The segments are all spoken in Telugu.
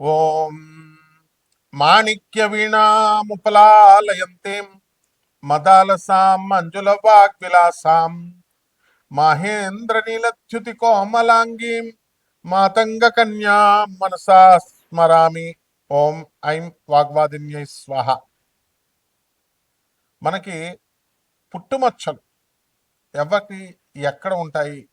ఓం మాణిక్య వీణాముపలాలయంతేం మదాలసాం మంజుల వాగ్విలాసాం. మహేంద్ర నీలచ్యుతి కోమలాంగీం మాతంగ కన్యా మనసా స్మరామి. ఓం ఐం వాగ్వాదిన్యై స్వాహ. మనకి పుట్టుమచ్చలు ఎవరికి ఎక్కడ ఉంటాయి?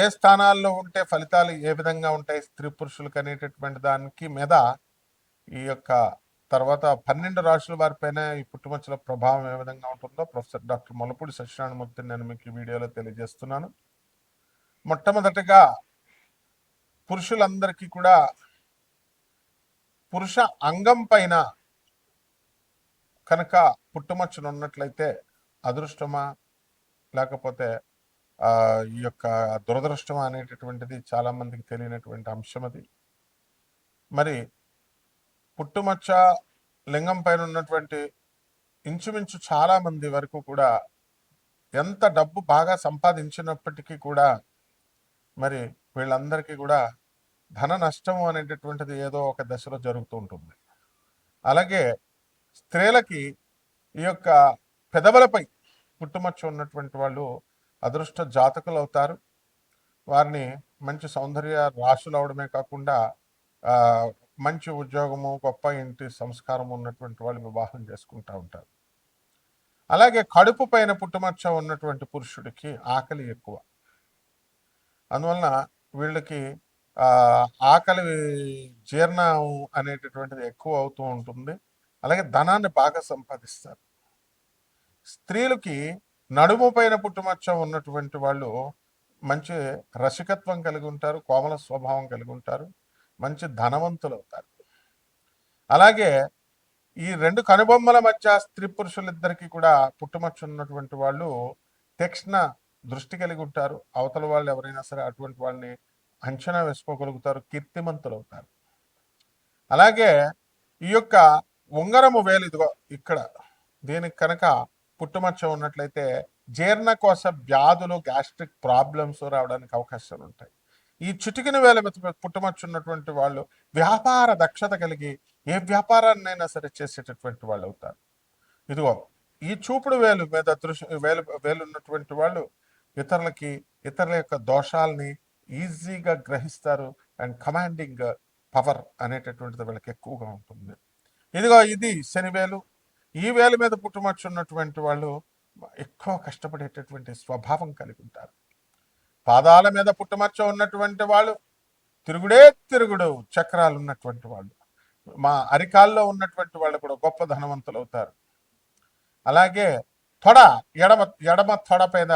ఏ స్థానాల్లో ఉంటే ఫలితాలు ఏ విధంగా ఉంటాయి స్త్రీ పురుషులకు అనేటటువంటి దానికి మీద ఈ యొక్క తర్వాత పన్నెండు రాశుల వారిపైన ఈ పుట్టుమచ్చల ప్రభావం ఏ విధంగా ఉంటుందో ప్రొఫెసర్ డాక్టర్ మొలపూడి సత్యనారాయణమూర్తి నేను మీకు ఈ వీడియోలో తెలియజేస్తున్నాను. మొట్టమొదటిగా పురుషులందరికీ కూడా పురుష అంగం పైన కనుక పుట్టుమచ్చలు ఉన్నట్లయితే అదృష్టమా? లేకపోతే ఈ యొక్క దురదృష్టం అనేటటువంటిది చాలామందికి తెలియనటువంటి అంశం అది. మరి పుట్టుమచ్చ లింగం పైన ఉన్నటువంటి ఇంచుమించు చాలా మంది వరకు కూడా ఎంత డబ్బు బాగా సంపాదించినప్పటికీ కూడా మరి వీళ్ళందరికీ కూడా ధన నష్టం అనేటటువంటిది ఏదో ఒక దశలో జరుగుతూ ఉంటుంది. అలాగే స్త్రీలకి ఈ యొక్క పెదవులపై పుట్టుమచ్చ ఉన్నటువంటి వాళ్ళు అదృష్ట జాతకులు అవుతారు వారిని మంచి సౌందర్య రాశులు అవడమే కాకుండా మంచి ఉద్యోగము గొప్ప ఇంటి సంస్కారం ఉన్నటువంటి వాళ్ళు వివాహం చేసుకుంటూ ఉంటారు. అలాగే కడుపు పైన పుట్టుమచ్చ ఉన్నటువంటి పురుషుడికి ఆకలి ఎక్కువ. అందువలన వీళ్ళకి ఆకలి జీర్ణం అనేటటువంటిది ఎక్కువ అవుతూ ఉంటుంది. అలాగే ధనాన్ని బాగా సంపాదిస్తారు. స్త్రీలకి నడుము పైన పుట్టుమచ్చ ఉన్నటువంటి వాళ్ళు మంచి రసికత్వం కలిగి ఉంటారు కోమల స్వభావం కలిగి ఉంటారు మంచి ధనవంతులు అవుతారు. అలాగే ఈ రెండు కనుబొమ్మల మధ్య స్త్రీ పురుషులిద్దరికీ కూడా పుట్టుమచ్చ ఉన్నటువంటి వాళ్ళు తక్షణ దృష్టి కలిగి ఉంటారు. అవతల వాళ్ళు ఎవరైనా సరే అటువంటి వాళ్ళని అంచనా వేసుకోగలుగుతారు కీర్తిమంతులు అవుతారు అలాగే ఈ యొక్క ఉంగరము వేలు ఇదిగో ఇక్కడ దీనికి కనుక పుట్టుమచ్చ ఉన్నట్లయితే జీర్ణకోశ వ్యాధులు గ్యాస్ట్రిక్ ప్రాబ్లమ్స్ రావడానికి అవకాశాలు ఉంటాయి. ఈ చిటికిన వేల పుట్టుమచ్చ ఉన్నటువంటి వాళ్ళు వ్యాపార దక్షత కలిగి ఏ వ్యాపారాన్నైనా సరే చేసేటటువంటి వాళ్ళు అవుతారు. ఇదిగో ఈ చూపుడు వేలు మీద దృశ్య వేలు వేలు ఉన్నటువంటి వాళ్ళు ఇతరులకి ఇతరుల యొక్క దోషాలని ఈజీగా గ్రహిస్తారు అండ్ కమాండింగ్ పవర్ అనేటటువంటిది వీళ్ళకి ఎక్కువగా ఉంటుంది. ఇదిగో ఇది శనివేలు ఈ వేల మీద పుట్టుమచ్చ ఉన్నటువంటి వాళ్ళు ఎక్కువ కష్టపడేటటువంటి స్వభావం కలిగి ఉంటారు. పాదాల మీద పుట్టుమచ్చ ఉన్నటువంటి వాళ్ళు తిరుగుడే తిరుగుడు చక్రాలు ఉన్నటువంటి వాళ్ళు మా అరికాల్లో ఉన్నటువంటి వాళ్ళు కూడా గొప్ప ధనవంతులు అవుతారు. అలాగే తొడ ఎడమ ఎడమ తొడ పైన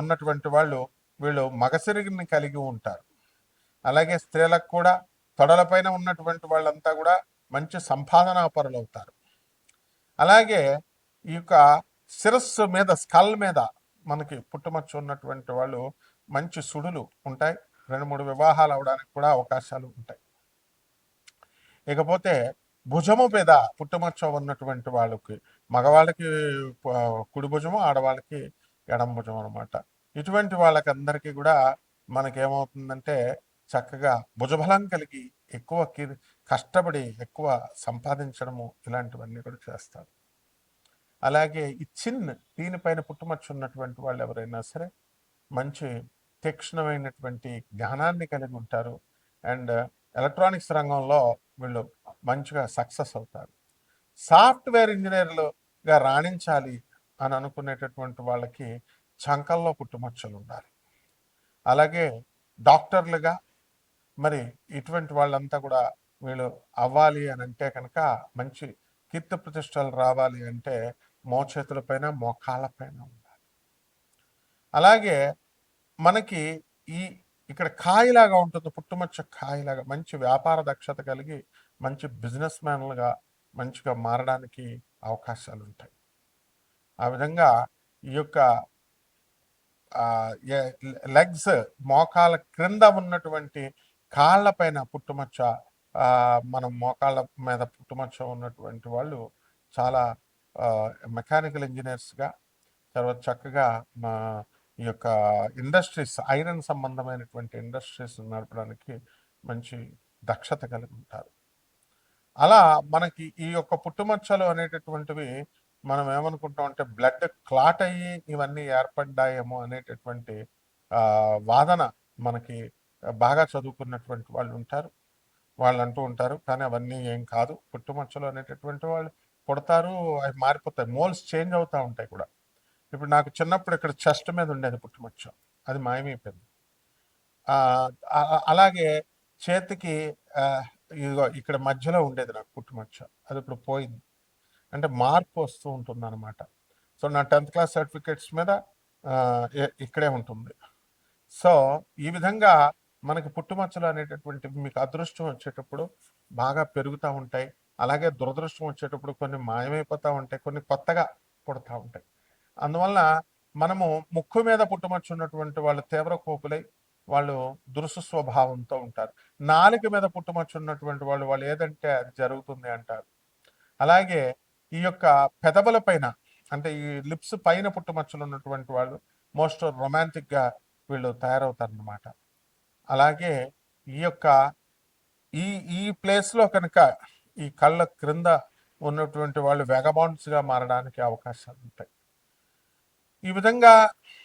ఉన్నటువంటి వాళ్ళు వీళ్ళు మగసిరిగిని కలిగి ఉంటారు. అలాగే స్త్రీలకు కూడా తొడలపైన ఉన్నటువంటి వాళ్ళంతా కూడా మంచి సంపాదనాపరులు అవుతారు అలాగే ఈ యొక్క శిరస్సు మీద స్కల్ మీద మనకి పుట్టుమచ్చ ఉన్నటువంటి వాళ్ళు మంచి సుడులు ఉంటాయి. రెండు మూడు వివాహాలు అవడానికి కూడా అవకాశాలు ఉంటాయి. ఇకపోతే భుజము మీద పుట్టుమచ్చ ఉన్నటువంటి వాళ్ళకి మగవాళ్ళకి కుడి భుజము ఆడవాళ్ళకి ఎడం భుజం అనమాట ఇటువంటి వాళ్ళకి అందరికీ కూడా మనకేమవుతుందంటే చక్కగా భుజబలం కలిగి ఎక్కువ కష్టపడి ఎక్కువ సంపాదించడము ఇలాంటివన్నీ కూడా చేస్తారు. అలాగే ఈ చిన్ దీనిపైన పుట్టుమచ్చు ఉన్నటువంటి వాళ్ళు ఎవరైనా సరే మంచి తీక్షణమైనటువంటి జ్ఞానాన్ని కలిగి ఉంటారు. అండ్ ఎలక్ట్రానిక్స్ రంగంలో వీళ్ళు మంచిగా సక్సెస్ అవుతారు. సాఫ్ట్వేర్ ఇంజనీర్లుగా రాణించాలి అని అనుకునేటటువంటి వాళ్ళకి చంకల్లో పుట్టుమచ్చలు ఉండాలి. అలాగే డాక్టర్లుగా మరి ఇటువంటి వాళ్ళంతా కూడా వీళ్ళు అవ్వాలి అని అంటే కనుక మంచి కీర్తి ప్రతిష్టలు రావాలి అంటే మోచేతులపైన మోకాళ్ళపైన ఉండాలి. అలాగే మనకి ఈ ఇక్కడ కాయలాగా ఉంటుంది పుట్టుమచ్చ కాయలాగా మంచి వ్యాపార దక్షత కలిగి మంచి బిజినెస్ మ్యాన్లుగా మంచిగా మారడానికి అవకాశాలు ఉంటాయి. ఆ విధంగా ఈ యొక్క లెగ్స్ మోకాల క్రింద ఉన్నటువంటి కాళ్ళపైన పుట్టుమచ్చ మనం మోకాళ్ళ మీద పుట్టుమచ్చ ఉన్నటువంటి వాళ్ళు చాలా మెకానికల్ ఇంజనీర్స్గా తర్వాత చక్కగా మా ఈ యొక్క ఇండస్ట్రీస్ ఐరన్ సంబంధమైనటువంటి ఇండస్ట్రీస్ నడపడానికి మంచి దక్షత కలిగి ఉంటారు. అలా మనకి ఈ యొక్క పుట్టుమచ్చలు అనేటటువంటివి మనం ఏమనుకుంటాం అంటే బ్లడ్ క్లాట్ అయ్యి ఇవన్నీ ఏర్పడ్డాయేమో అనేటటువంటి వాదన మనకి బాగా చదువుకున్నటువంటి వాళ్ళు ఉంటారు. వాళ్ళు అంటూ ఉంటారు. కానీ అవన్నీ ఏం కాదు. పుట్టుమచ్చలు అనేటటువంటి వాళ్ళు పుడతారు అవి మారిపోతాయి. మోల్స్ చేంజ్ అవుతూ ఉంటాయి కూడా. ఇప్పుడు నాకు చిన్నప్పుడు ఇక్కడ చెస్ట్ మీద ఉండేది పుట్టుమచ్చ. అది మాయమైపోయింది. అలాగే చేతికి ఇదిగో ఇక్కడ మధ్యలో ఉండేది నాకు పుట్టుమచ్చ. అది ఇప్పుడు పోయింది. అంటే మార్పు వస్తూ ఉంటుంది అనమాట సో నా టెన్త్ క్లాస్ సర్టిఫికేట్స్ మీద ఇక్కడే ఉంటుంది. సో ఈ విధంగా మనకి పుట్టుమచ్చలు అనేటటువంటి మీకు అదృష్టం వచ్చేటప్పుడు బాగా పెరుగుతూ ఉంటాయి. అలాగే దురదృష్టం వచ్చేటప్పుడు కొన్ని మాయమైపోతూ ఉంటాయి. కొన్ని కొత్తగా పుడతా ఉంటాయి. అందువల్ల మనము ముక్కు మీద పుట్టుమచ్చ ఉన్నటువంటి వాళ్ళు తీవ్ర కోపులై వాళ్ళు దురుసు స్వభావంతో ఉంటారు. నాలుక మీద పుట్టుమచ్చ ఉన్నటువంటి వాళ్ళు వాళ్ళు ఏదంటే అది జరుగుతుంది అంటారు. అలాగే ఈ యొక్క పెదవుల పైన అంటే ఈ లిప్స్ పైన పుట్టుమచ్చలు ఉన్నటువంటి వాళ్ళు మోస్ట్ రొమాంటిక్గా వీళ్ళు తయారవుతారు అన్నమాట అలాగే ఈ యొక్క ఈ ఈ ప్లేస్లో కనుక ఈ కళ్ళ క్రింద ఉన్నటువంటి వాళ్ళు వెగబౌండ్స్గా మారడానికి అవకాశాలు ఉంటాయి. ఈ విధంగా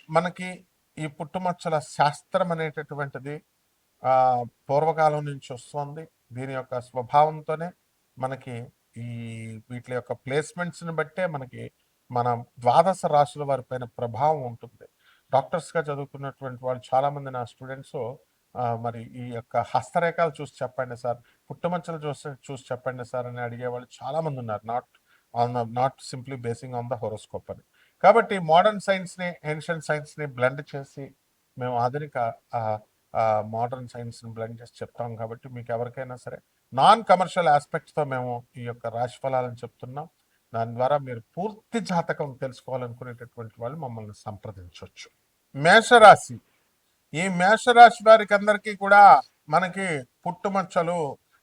మనకి ఈ పుట్టుమచ్చల శాస్త్రం అనేటటువంటిది పూర్వకాలం నుంచి వస్తుంది. దీని యొక్క స్వభావంతోనే మనకి ఈ వీటి యొక్క ప్లేస్మెంట్స్ని బట్టే మనకి మన ద్వాదశ రాశుల వారిపైన ప్రభావం ఉంటుంది. డాక్టర్స్గా చదువుకున్నటువంటి వాళ్ళు చాలామంది నా స్టూడెంట్స్ మరి ఈ యొక్క హస్తరేఖలు చూసి చెప్పండి సార్. పుట్టుమచ్చలు చూసి చూసి చెప్పండి సార్ అని అడిగేవాళ్ళు చాలామంది చాలా మంది ఉన్నారు not on not simply basing on the horoscope అని. కాబట్టి మోడర్న్ సైన్స్ని ఏన్షియన్ బ్లెండ్ చేసి మేము ఆధునిక మోడర్న్ సైన్స్ని బ్లెండ్ చేసి చెప్తాం కాబట్టి మీకు ఎవరికైనా సరే నాన్ కమర్షియల్ ఆస్పెక్ట్స్తో మేము ఈ యొక్క రాశి ఫలాలను చెప్తున్నాం. దాని ద్వారా మీరు పూర్తి జాతకం తెలుసుకోవాలనుకునేటటువంటి వాళ్ళు మమ్మల్ని సంప్రదించవచ్చు. మేషరాశి. ఈ మేషరాశి వారికి అందరికీ కూడా మనకి పుట్టుమచ్చలు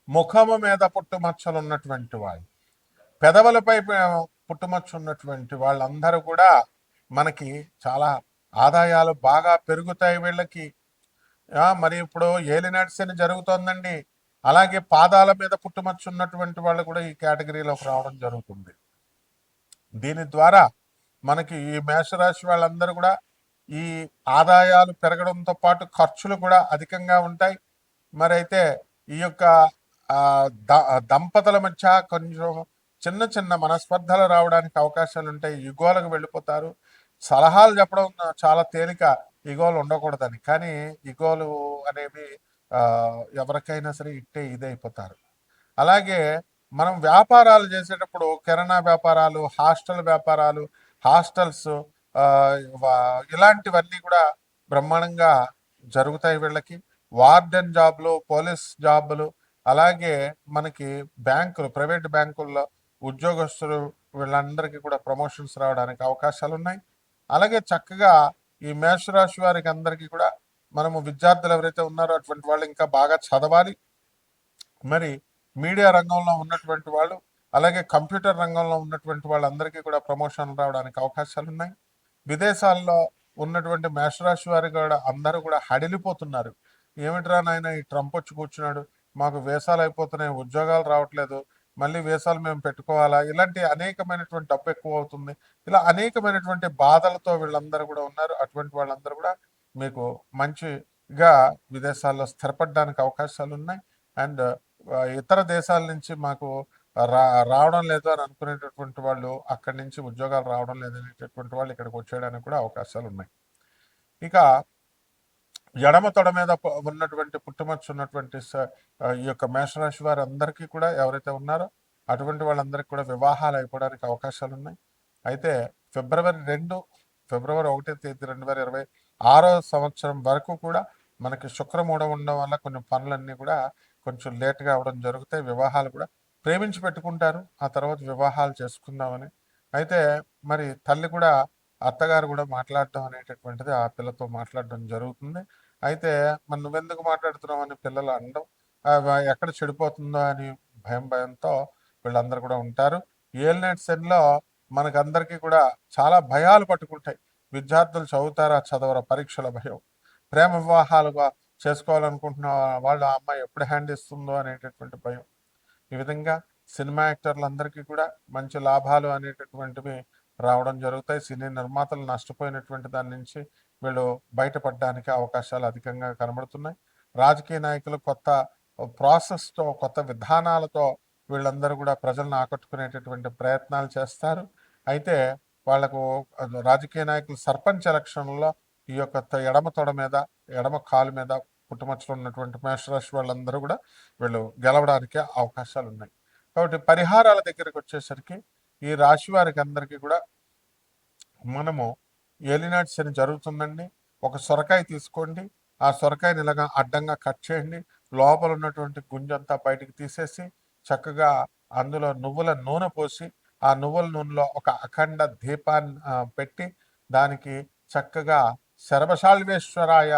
ముఖము మీద పుట్టుమచ్చలు ఉన్నటువంటి వాళ్ళు పెదవులపై పుట్టుమచ్చ ఉన్నటువంటి వాళ్ళందరూ కూడా మనకి చాలా ఆదాయాలు బాగా పెరుగుతాయి వీళ్ళకి. మరి ఇప్పుడు ఏలినాటి శని జరుగుతోందండి. అలాగే పాదాల మీద పుట్టుమచ్చ ఉన్నటువంటి వాళ్ళు కూడా ఈ కేటగిరీలోకి రావడం జరుగుతుంది. దీని ద్వారా మనకి ఈ మేషరాశి వాళ్ళందరూ కూడా ఈ ఆదాయాలు పెరగడంతో పాటు ఖర్చులు కూడా అధికంగా ఉంటాయి. మరి అయితే ఈ యొక్క ద- దంపతుల మధ్య కొంచెం చిన్న చిన్న మనస్పర్ధలు రావడానికి అవకాశాలు ఉంటాయి. ఇగోలకు వెళ్ళిపోతారు. సలహాలు చెప్పడం చాలా తేలిక ఇగోలు ఉండకూడదని. కానీ ఇగోలు అనేవి ఎవరికైనా సరే ఇట్టే ఇదైపోతారు. అలాగే మనం వ్యాపారాలు చేసేటప్పుడు కిరాణా వ్యాపారాలు హాస్టల్ వ్యాపారాలు హాస్టల్స్ ఇలాంటివన్నీ కూడా బ్రహ్మాండంగా జరుగుతాయి వీళ్ళకి. వార్డెన్ జాబ్లు పోలీస్ జాబులు అలాగే మనకి బ్యాంకులు ప్రైవేట్ బ్యాంకుల్లో ఉద్యోగస్తులు వీళ్ళందరికీ కూడా ప్రమోషన్స్ రావడానికి అవకాశాలు ఉన్నాయి అలాగే చక్కగా ఈ మేషరాశి వారికి అందరికీ కూడా మనము విద్యార్థులు ఎవరైతే ఉన్నారో అటువంటి వాళ్ళు ఇంకా బాగా చదవాలి. మరి మీడియా రంగంలో ఉన్నటువంటి వాళ్ళు అలాగే కంప్యూటర్ రంగంలో ఉన్నటువంటి వాళ్ళందరికీ కూడా ప్రమోషన్ రావడానికి అవకాశాలు ఉన్నాయి విదేశాల్లో ఉన్నటువంటి మేషరాశి వారి కూడా అందరూ కూడా హడిలిపోతున్నారు. ఏమిట్రా నాయన ఈ ట్రంప్ వచ్చి కూర్చున్నాడు? మాకు వేసాలు అయిపోతున్నాయి ఉద్యోగాలు రావట్లేదు మళ్ళీ వేసాలు మేము పెట్టుకోవాలా? ఇలాంటి అనేకమైనటువంటి డబ్బు ఎక్కువ అవుతుంది. ఇలా అనేకమైనటువంటి బాధలతో వీళ్ళందరూ కూడా ఉన్నారు. అటువంటి వాళ్ళందరూ కూడా మీకు మంచిగా విదేశాల్లో స్థిరపడడానికి అవకాశాలు ఉన్నాయి అండ్ ఇతర దేశాల నుంచి మాకు రా రావడం లేదు అని అనుకునేటటువంటి వాళ్ళు అక్కడి నుంచి ఉద్యోగాలు రావడం లేదు అనేటటువంటి వాళ్ళు ఇక్కడికి వచ్చేయడానికి కూడా అవకాశాలు ఉన్నాయి. ఇక ఎడమ తొడ మీద ఉన్నటువంటి పుట్టుమచ్చ ఉన్నటువంటి ఈ యొక్క మేషరాశి వారి అందరికీ కూడా ఎవరైతే ఉన్నారో అటువంటి వాళ్ళందరికీ కూడా వివాహాలు అయిపోవడానికి అవకాశాలు ఉన్నాయి. అయితే ఫిబ్రవరి రెండు ఫిబ్రవరి ఒకటో తేదీ రెండు వేల ఇరవై ఆరో సంవత్సరం వరకు కూడా మనకి శుక్రమూఢం ఉండడం వల్ల కొన్ని పనులన్నీ కూడా కొంచెం లేట్గా అవడం జరుగుతాయి. వివాహాలు కూడా ప్రేమించి పెట్టుకుంటారు. ఆ తర్వాత వివాహాలు చేసుకుందామని. అయితే మరి తల్లి కూడా అత్తగారు కూడా మాట్లాడడం అనేటటువంటిది ఆ పిల్లతో మాట్లాడడం జరుగుతుంది. అయితే మరి నువ్వెందుకు మాట్లాడుతున్నావు అని పిల్లలు అనడం ఎక్కడ చెడిపోతుందో అని భయం భయంతో వీళ్ళందరూ కూడా ఉంటారు. ఏలినెట్ సెన్లో మనకందరికీ కూడా చాలా భయాలు పట్టుకుంటాయి. విద్యార్థులు చదువుతారా చదవరా పరీక్షల భయం. ప్రేమ వివాహాలుగా చేసుకోవాలనుకుంటున్న వాళ్ళు ఆ అమ్మాయి ఎప్పుడు హ్యాండ్ ఇస్తుందో అనేటటువంటి భయం. ఈ విధంగా సినిమా యాక్టర్లందరికీ కూడా మంచి లాభాలు అనేటటువంటివి రావడం జరుగుతాయి. సినీ నిర్మాతలు నష్టపోయినటువంటి దాని నుంచి వీళ్ళు బయటపడడానికి అవకాశాలు అధికంగా కనబడుతున్నాయి. రాజకీయ నాయకులు కొత్త ప్రాసెస్తో కొత్త విధానాలతో వీళ్ళందరూ కూడా ప్రజలను ఆకట్టుకునేటటువంటి ప్రయత్నాలు చేస్తారు. అయితే వాళ్ళకు రాజకీయ నాయకులు సర్పంచ్ ఎలక్షన్లో ఈ యొక్క ఎడమ తొడ మీద ఎడమ కాలు మీద పుట్టుమచ్చలు ఉన్నటువంటి మేషరాశి వాళ్ళందరూ కూడా వీళ్ళు గెలవడానికి అవకాశాలు ఉన్నాయి కాబట్టి పరిహారాల దగ్గరకు వచ్చేసరికి ఈ రాశి వారికి అందరికీ కూడా మనము ఏలినాటి శని జరుగుతుందండి. ఒక సొరకాయ తీసుకోండి. ఆ సొరకాయని ఇలాగా అడ్డంగా కట్ చేయండి. లోపల ఉన్నటువంటి గుంజంతా బయటికి తీసేసి చక్కగా అందులో నువ్వుల నూనె పోసి ఆ నువ్వుల నూనెలో ఒక అఖండ దీపాన్ని పెట్టి దానికి చక్కగా శరభశాల్వేశ్వరాయ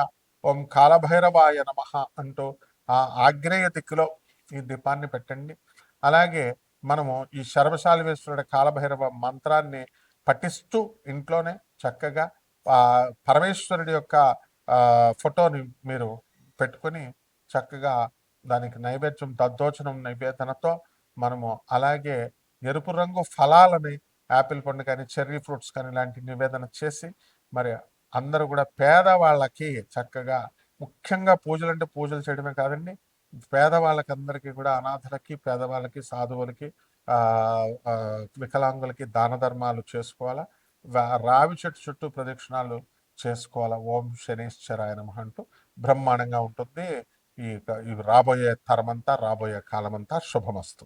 ఓం కాలభైరవాయ నమ అంటూ ఆ ఆగ్నేయ దిక్కులో ఈ దీపాన్ని పెట్టండి. అలాగే మనము ఈ శర్వశాలివేశ్వరుడి కాలభైరవ మంత్రాన్ని పఠిస్తూ ఇంట్లోనే చక్కగా పరమేశ్వరుడి యొక్క ఫోటోని మీరు పెట్టుకొని చక్కగా దానికి నైవేద్యం దద్దోచనం నైవేదనతో మనము అలాగే ఎరుపు రంగు ఫలాలని యాపిల్ పండు కానీ చెర్రీ ఫ్రూట్స్ కానీ ఇలాంటి నివేదన చేసి మరి అందరూ కూడా పేదవాళ్ళకి చక్కగా ముఖ్యంగా పూజలు అంటే పూజలు చేయడమే కాదండి. పేదవాళ్ళకి అందరికీ కూడా అనాథలకి పేదవాళ్ళకి సాధువులకి వికలాంగులకి దాన ధర్మాలు చేసుకోవాలా? రావి చెట్టు చుట్టూ ప్రదక్షిణాలు చేసుకోవాలా? ఓం శనేశ్వరాయ నమః అంటూ బ్రహ్మాండంగా ఉంటుంది. ఈ రాబోయే తరమంతా రాబోయే కాలమంతా శుభమస్తు.